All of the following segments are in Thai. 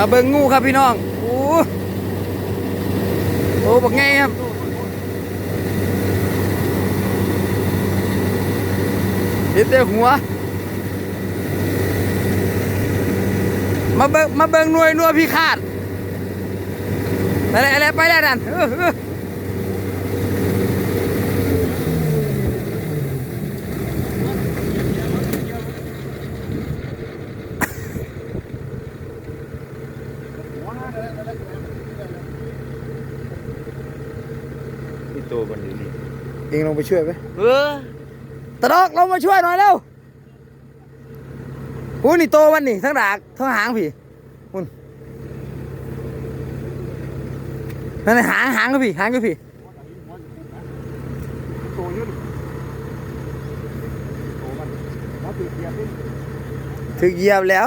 มาเบิงงูครับพี่น้องโอ้โอ้บักไงครับเห็นแต่หัว มาเบิงมาเบิงหน่วยนัวพี่คาดอะไรอะไรไปแล้วนั่นเออเออ ที่ ตัวมันอยู่นี่เองลงไปช่วยไหมเออตะดอกลงมาช่วยหน่อยเร็วหูนี่โตมันนี่ทั้งดากทั้งหางพี่คุณนั่นน่ะหางหางก็พี่หางก็พี่ตัวยืนตัวมันมาตีเทียบนี่ถึกเหยียบแล้ว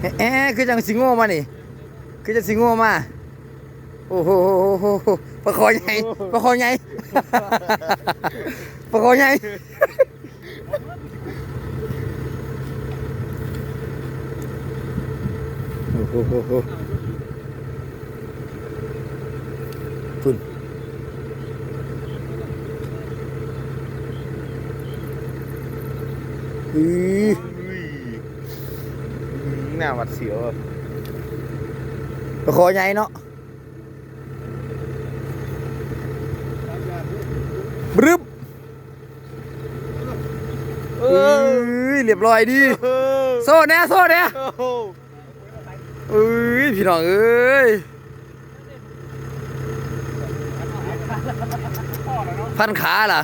แอะแอะคือจังสิงโง่มานี่คือจังสิงโง่มา โอ้โหโหโหโหประคอใหญ่ประคอใหญ่ประคอใหญ่โอ้โหโหโหพุ่นอืออุ้ยหน้าหวัดเสียวอะประคอใหญ่เนาะ บรึบเอเอ้อยเรียบร้อยดีเออโซ่แน่โซ่แน่โอ้โหเอ้ยพี่น้องเอ้ยพันขาล่ะ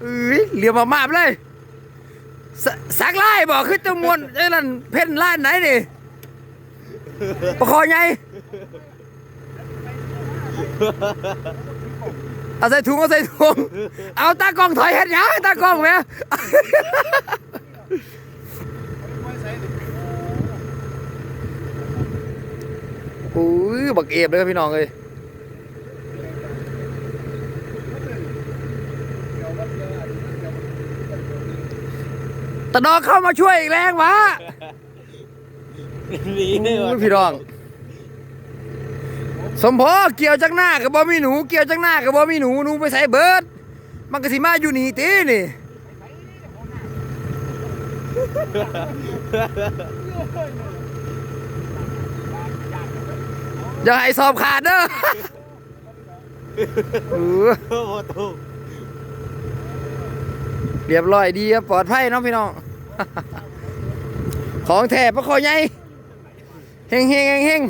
เอ้ยเรียบมามาบเลยสสักไล่บอกคือจมวนไอ้นั่นเพ่นล้านไหนดิประคอไง เอาใส่ถุงเอาใส่ถุง เอาตากล้องถอยเห็ดหยังตากล้องแหมโอ้ยบักเอฟเลยครับพี่น้องเลยตะดอกเข้ามาช่วยอีกแรงวะหนีเลยโอ้วะยพี่น้อง สมพอเกี่ยวจักหน้ากับบ่มีหนู เกี่ยวจักหน้ากับบ่มีหนูหนูไปใส่เบิร์ดมันก็สิมาอยู่นี่ตีนี่อย่าให้สอบขาดเด้อเออโอ้โหตัวเรียบร้อยดีครับปลอดภัยเน้องพี่น้อง ของแท้ปะคอใหญ่เฮงเฮงเฮงเฮง